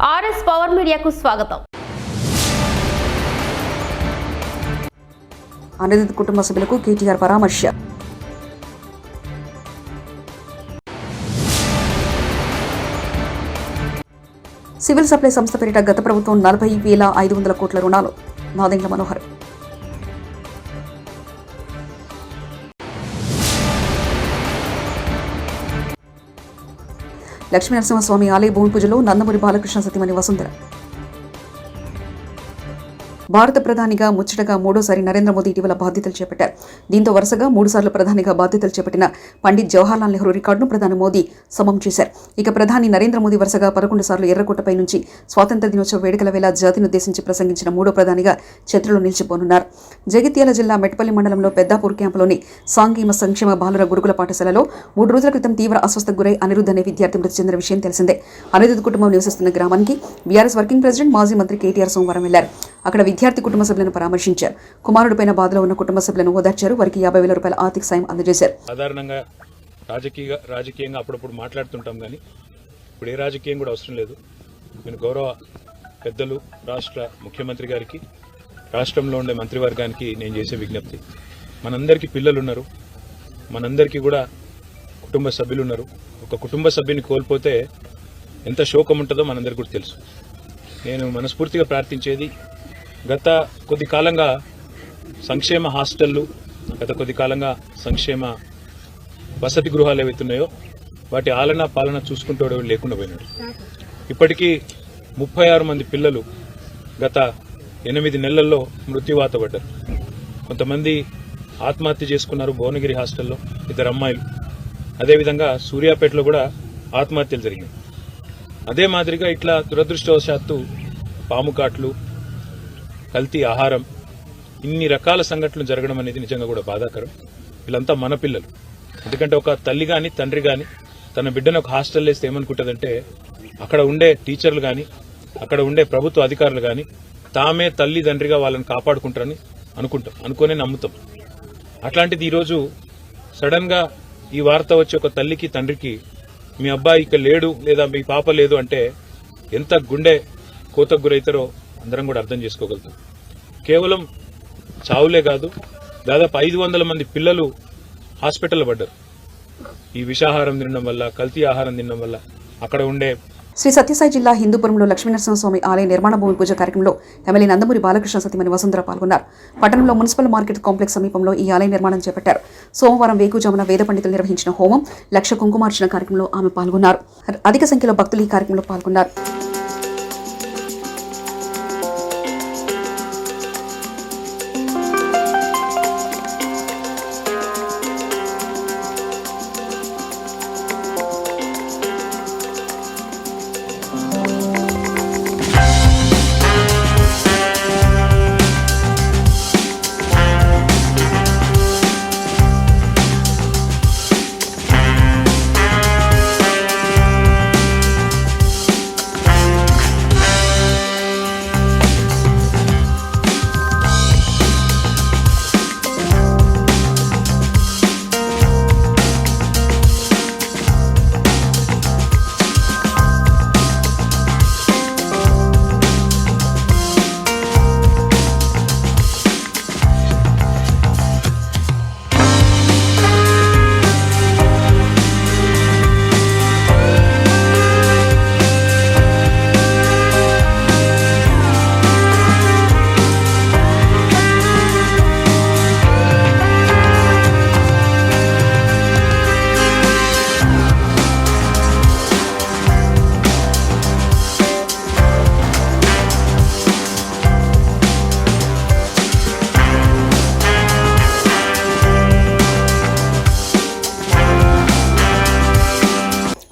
RS power మీడియాకు స్వాగతం. అనిరుద్ కుటుంబ సభ్యులకు కేటీఆర్ పరామర్శ. సివిల్ సప్లై సంస్థ పేరిట గత ప్రభుత్వం నలభై వేల ఐదు వందల కోట్ల రుణాలు. నాదెండ్ల మనోహర్. లక్ష్మీనరసింహస్వామి ఆలయ భూమి పూజలో నందమూరి బాలకృష్ణ సతీమణి వసుంధర. భారత ప్రధానిగా ముచ్చటగా మూడోసారి నరేంద్ర మోదీ ఇటీవల బాధ్యతలు చేపట్టారు. దీంతో వరుసగా మూడుసార్లు ప్రధానిగా బాధ్యతలు చేపట్టిన పండిత్ జవహర్లాల్ నెహ్రూ రికార్డును ప్రధాని మోదీ సమం చేశారు. ఇక ప్రధాని నరేంద్ర మోదీ వరుసగా పదకొండు సార్లు ఎర్రకోటపై నుంచి స్వాతంత్ర దినోత్సవ వేడుకల వేళ జాతినుద్దేశించి ప్రసంగించిన మూడో ప్రధానిగా చరిత్రలో నిలిచిపోనున్నారు. జగిత్యాల జిల్లా మెట్పల్లి మండలంలో పెద్దాపూర్ క్యాంపులోని సాంఘీమ సంక్షేమ బాలుర గురుకుల పాఠశాలలో మూడు రోజుల క్రితం తీవ్ర అస్వస్థకు గురై అనిరుద్ధ్ అనే విద్యార్థి మృతి చెందిన విషయం తెలిసిందే. అనిరుద్ధ్ కుటుంబం నివసిస్తున్న గ్రామానికి బీఆర్ఎస్ వర్కింగ్ ప్రెసిడెంట్ మాజీ మంత్రి కేటీఆర్ సోమవారం వెళ్ళారు. అక్కడ విద్యార్థి కుటుంబ సభ్యులను పరామర్శించారు. కుమారుడిపైన బాధలో ఉన్న కుటుంబ సభ్యులను ఓదార్చారు. వారికి యాభై వేల రూపాయల ఆర్థిక సాయం అందజేశారు. సాధారణంగా రాజకీయ రాజకీయంగా అప్పుడప్పుడు మాట్లాడుతుంటాం కానీ ఇప్పుడు ఏ రాజకీయం కూడా అవసరం లేదు. నేను గౌరవ పెద్దలు రాష్ట్ర ముఖ్యమంత్రి గారికి రాష్ట్రంలో ఉండే మంత్రివర్గానికి నేను చేసే విజ్ఞప్తి. మనందరికీ పిల్లలు ఉన్నారు మనందరికీ కూడా కుటుంబ సభ్యులు ఉన్నారు ఒక కుటుంబ సభ్యుని కోల్పోతే ఎంత శోకం ఉంటుందో మనందరికీ కూడా తెలుసు. నేను మనస్ఫూర్తిగా ప్రార్థించేది గత కొద్ది కాలంగా సంక్షేమ హాస్టళ్ళు గత కొద్ది కాలంగా సంక్షేమ వసతి గృహాలు ఏవైతున్నాయో వాటి ఆలన పాలన చూసుకుంటూ లేకుండా పోయినాడు. ఇప్పటికీ ముప్పై ఆరు మంది పిల్లలు గత ఎనిమిది నెలల్లో మృత్యువాత పడ్డారు. కొంతమంది ఆత్మహత్య చేసుకున్నారు భువనగిరి హాస్టల్లో ఇద్దరు అమ్మాయిలు. అదేవిధంగా సూర్యాపేటలో కూడా ఆత్మహత్యలు జరిగినాయి. అదే మాదిరిగా ఇట్లా దురదృష్టవశాత్తు పాము కాట్లు కల్తీ ఆహారం ఇన్ని రకాల సంఘటనలు జరగడం అనేది నిజంగా కూడా బాధాకరం. వీళ్ళంతా మన పిల్లలు. ఎందుకంటే ఒక తల్లి గాని తండ్రి గాని తన బిడ్డను ఒక హాస్టల్ వేస్తే ఏమనుకుంటుందంటే అక్కడ ఉండే టీచర్లు కానీ అక్కడ ఉండే ప్రభుత్వ అధికారులు కానీ తామే తల్లి తండ్రిగా వాళ్ళని కాపాడుకుంటారని అనుకుంటాం. అనుకునే నమ్ముతాం. అట్లాంటిది ఈరోజు సడన్గా ఈ వార్త వచ్చి ఒక తల్లికి తండ్రికి మీ అబ్బాయి ఇక లేడు లేదా మీ పాప లేదు అంటే ఎంత గుండె కోతకు గురైతారో అందరం కూడా అర్థం చేసుకోగలుగుతాం. కేవలం చావులే కాదు దాదాపు ఐదు వందల మంది పిల్లలు హాస్పిటల్లో పడ్డారు. ఈ విషాహారం తినడం వల్ల కల్తీ ఆహారం తినడం వల్ల అక్కడ ఉండే శ్రీ సత్యసాయి జిల్లా హిందూపురంలో లక్ష్మీనరసింహస్వామి ఆలయ నిర్మాణ భూమి పూజ కార్యక్రమంలో ఎమ్మెల్యే నందమూరి బాలకృష్ణ సతీమణి వసుంధర పాల్గొన్నారు. పట్టణంలో మున్సిపల్ మార్కెట్ కాంప్లెక్స్ సమీపంలో ఈ ఆలయ నిర్మాణం చేపట్టారు. సోమవారం వేకుజామున వేద పండితులు నిర్వహించిన హోమం లక్ష కుంకుమార్చన కార్యక్రమంలో ఆమె పాల్గొన్నారు. అధిక సంఖ్యలో భక్తులు ఈ కార్యక్రమంలో పాల్గొన్నారు.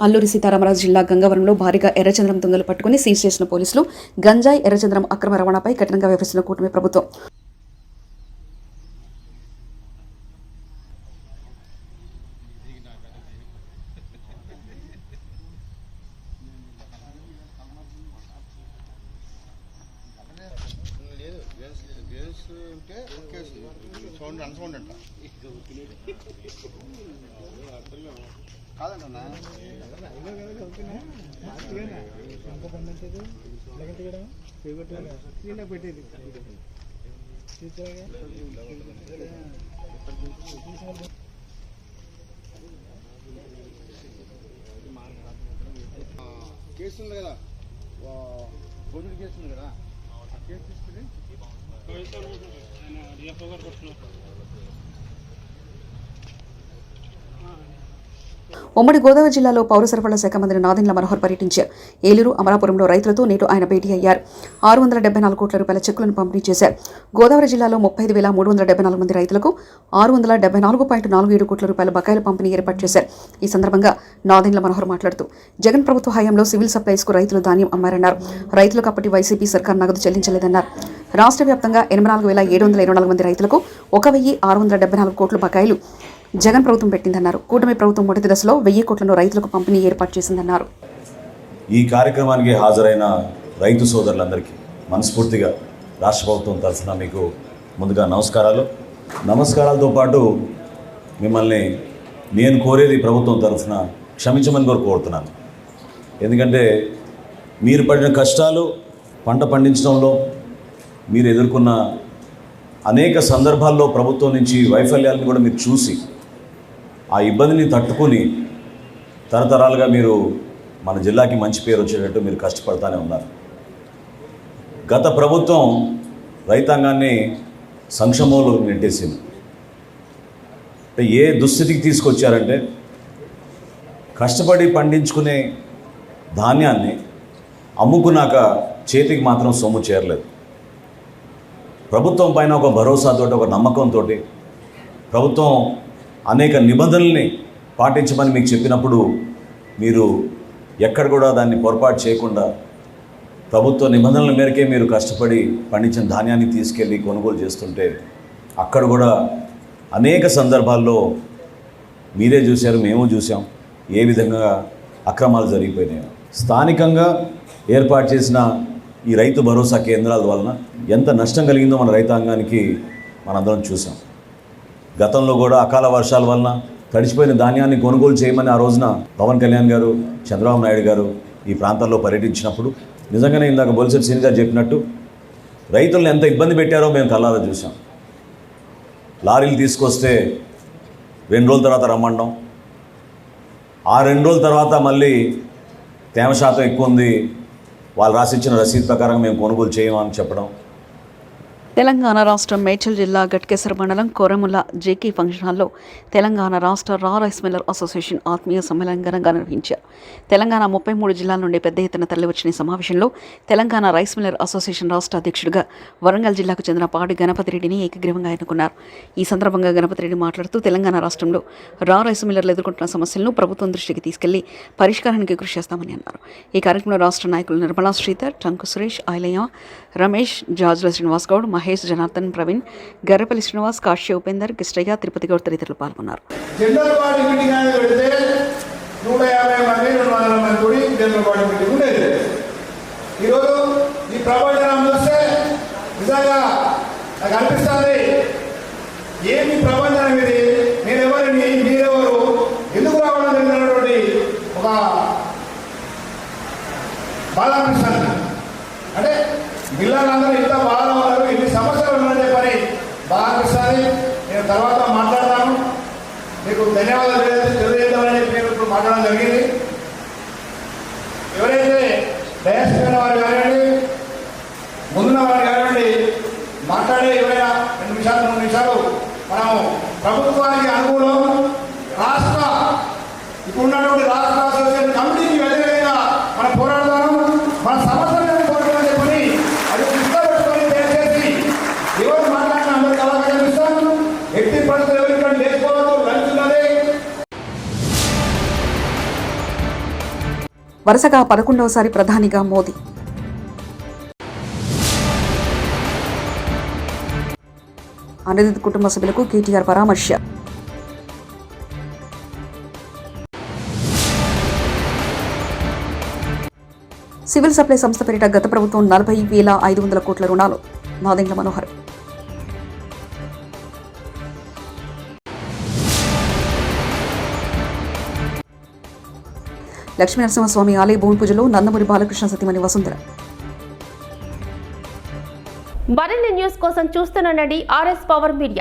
అల్లూరి సీతారామరాజు జిల్లా గంగవరంలో భారీగా ఎర్రచంద్రం దొంగలు పట్టుకుని సీజ్ చేసిన పోలీసులు గంజాయి ఎర్రచంద్రం అక్రమ రవాణాపై కఠినంగా వ్యవహరిస్తున్న కూటమి ప్రభుత్వం. సౌండ్ అన్సౌండ్ అంట కాదంటన్నా. కేసు ఉంది కదా. గోవింద్ కేసు ఉంది కదా. ఆ కేసు తీసుకుని ఉమ్మడి గోదావరి జిల్లాలో పౌర సరఫరాల శాఖ మంత్రి నాదెండ్ల మనోహర్ పర్యటించారు. ఏలూరు అమలాపురంలో రైతులతో నేడు ఆయన భేటీ అయ్యారు. ఆరు వందల డెబ్బై నాలుగు కోట్ల రూపాయల చెక్కులను పంపిణీ చేశారు. గోదావరి జిల్లాలో ముప్పై ఐదు వేల మూడు వందల డెబ్బై నాలుగు మంది రైతులకు ఆరు వందల డెబ్బై నాలుగు పాయింట్ నాలుగు ఏడు కోట్ల రూపాయల బకాయిల పంపిణీ ఏర్పాటు చేశారు. ఈ సందర్భంగా నాదెండ్ల మనోహర్ మాట్లాడుతూ జగన్ ప్రభుత్వ హయాంలో సివిల్ సప్లైస్కు రైతులు ధాన్యం అమ్మారన్నారు. రైతులకు అప్పటి వైసీపీ సర్కార్ నగదు చెల్లించలేదన్నారు. రాష్ట్ర వ్యాప్తంగా ఎనభై నాలుగు వేల ఏడు వందల ఇరవై నాలుగు మంది రైతులకు ఒక వెయ్యి ఆరు వందల డెబ్బై నాలుగు కోట్ల బకాయిలు జగన్ ప్రభుత్వం పెట్టిందన్నారు. కూటమి ప్రభుత్వం మొదటి దశలో వెయ్యి కోట్లను రైతులకు పంపిణీ ఏర్పాటు చేసిందన్నారు. ఈ కార్యక్రమానికి హాజరైన రైతు సోదరులందరికీ మనస్ఫూర్తిగా రాష్ట్ర ప్రభుత్వం తరఫున మీకు ముందుగా నమస్కారాలు. నమస్కారాలతో పాటు మిమ్మల్ని నేను కోరేది ప్రభుత్వం తరఫున క్షమించమని కూడా కోరుతున్నాను. ఎందుకంటే మీరు పడిన కష్టాలు పంట పండించడంలో మీరు ఎదుర్కొన్న అనేక సందర్భాల్లో ప్రభుత్వం నుంచి వైఫల్యాలను కూడా మీరు చూసి ఆ ఇబ్బందిని తట్టుకొని తరతరాలుగా మీరు మన జిల్లాకి మంచి పేరు వచ్చేటట్టు మీరు కష్టపడతానే ఉన్నారు. గత ప్రభుత్వం రైతాంగాన్ని సంక్షేమంలో నెట్టేసింది. అంటే ఏ దుస్థితికి తీసుకొచ్చారంటే కష్టపడి పండించుకునే ధాన్యాన్ని అమ్ముకున్నాక చేతికి మాత్రం సొమ్ము చేరలేదు. ప్రభుత్వం పైన ఒక భరోసాతో ఒక నమ్మకంతో ప్రభుత్వం అనేక నిబంధనల్ని పాటించమని మీకు చెప్పినప్పుడు మీరు ఎక్కడ కూడా దాన్ని పొరపాటు చేయకుండా ప్రభుత్వ నిబంధనల మేరకే మీరు కష్టపడి పండించిన ధాన్యాన్ని తీసుకెళ్ళి కొనుగోలు చేస్తుంటే అక్కడ కూడా అనేక సందర్భాల్లో మీరే చూశారు మేము చూసాం ఏ విధంగా అక్రమాలు జరిగిపోయినాయి. స్థానికంగా ఏర్పాటు చేసిన ఈ రైతు భరోసా కేంద్రాల వలన ఎంత నష్టం కలిగిందో మన రైతాంగానికి మనందరం చూసాం గతంలో కూడా అకాల వర్షాల వలన తడిచిపోయిన ధాన్యాన్ని కొనుగోలు చేయమని ఆ రోజున పవన్ కళ్యాణ్ గారు చంద్రబాబు నాయుడు గారు ఈ ప్రాంతాల్లో పర్యటించినప్పుడు నిజంగానే ఇందాక బొలిసెట్ సీని గారు చెప్పినట్టు రైతులను ఎంత ఇబ్బంది పెట్టారో మేము కల్లారా చూసాం లారీలు తీసుకొస్తే రెండు రోజుల తర్వాత రమ్మండం. ఆ రెండు రోజుల తర్వాత మళ్ళీ తేమ శాతం ఎక్కువ ఉంది. వాళ్ళు రాసిచ్చిన రసీదు ప్రకారం మేము కొనుగోలు చేయమని చెప్పడం. తెలంగాణ రాష్ట్రం మేడ్చల్ జిల్లా గట్కేసర్ మండలం కోరముల జేకే ఫంక్షన్ హాల్లో తెలంగాణ రాష్ట్ర రా రైస్ మిల్లర్ అసోసియేషన్ ఆత్మీయ సమ్మేళనం ఘనంగా నిర్వహించారు. తెలంగాణ ముప్పై మూడు జిల్లాల నుండి పెద్ద ఎత్తున తరలివచ్చిన ఈ సమావేశంలో తెలంగాణ రైస్ మిల్లర్ అసోసియేషన్ రాష్ట్ర అధ్యక్షుడిగా వరంగల్ జిల్లాకు చెందిన పాడి గణపతి రెడ్డిని ఏకగ్రీవంగా ఎన్నుకున్నారు. ఈ సందర్భంగా గణపతి రెడ్డి మాట్లాడుతూ తెలంగాణ రాష్ట్రంలో రా రైస్ మిల్లర్లు ఎదుర్కొంటున్న సమస్యలను ప్రభుత్వం దృష్టికి తీసుకెళ్ళి పరిష్కారానికి కృషి చేస్తామని అన్నారు. ఈ కార్యక్రమంలో రాష్ట్ర నాయకులు నిర్మలా శ్రీధర్ టంకు సురేష్ ఐలయ్య రమేష్ జాజుల శ్రీనివాస్ గౌడ్ మహేష్ జనార్దన్ ప్రవీణ్ గర్రపల్లి శ్రీనివాస్ కాశ్య ఉపేందర్ కిష్టయ్య తిరుపతి గౌడ్ తదితరులు పాల్గొన్నారు. నూట యాభై మంది రెండు వందల మంది కూడి జనరల్ బాడీ మీటింగ్ ఉండేది. ఈరోజు ఈ చూస్తే నిజంగా నాకు అనిపిస్తుంది ఏమి ప్రపంచం ఇది నేనెవరిని మీరెవరు ఎందుకు రావడం జరిగినటువంటి ఒక బాధ అంటే పిల్లలందరూ ఇంత బాధలో ఉన్నారు ఇన్ని సమస్యలు ఉన్నాయని చెప్పని బాగా నేను తర్వాత మాట్లాడతాను. మీకు ధన్యవాదాలు తెలియ- తెలియజేద్దామని నేను ఇప్పుడు మాట్లాడడం జరిగింది. ఎవరైతే డయాస్ వారు కానివ్వండి ముందున్న వారు కానివ్వండి మాట్లాడే ఎవరైనా రెండు నిమిషాలు మూడు నిమిషాలు మనము ప్రభుత్వానికి అనుకూలం రాష్ట్ర ఇప్పుడు ఉన్నటువంటి రాష్ట్ర వరుసగా పదకొండవసారి ప్రధానిగా మోదీ. అనిరుద్ధ్ కుటుంబ సభ్యులకు కేటీఆర్ పరామర్శ. సివిల్ సప్లై సంస్థ పేరిట గత ప్రభుత్వం నలభై వేల ఐదు వందల కోట్ల రుణాలు. నాదెండ్ల మనోహర్. లక్ష్మీనరసింహస్వామి ఆలయ భూమి పూజలో నందమూరి బాలకృష్ణ సతీమణి వసుంధర. మరిన్ని న్యూస్ కోసం చూస్తున్న ఆర్ఎస్ పవర్ మీడియా.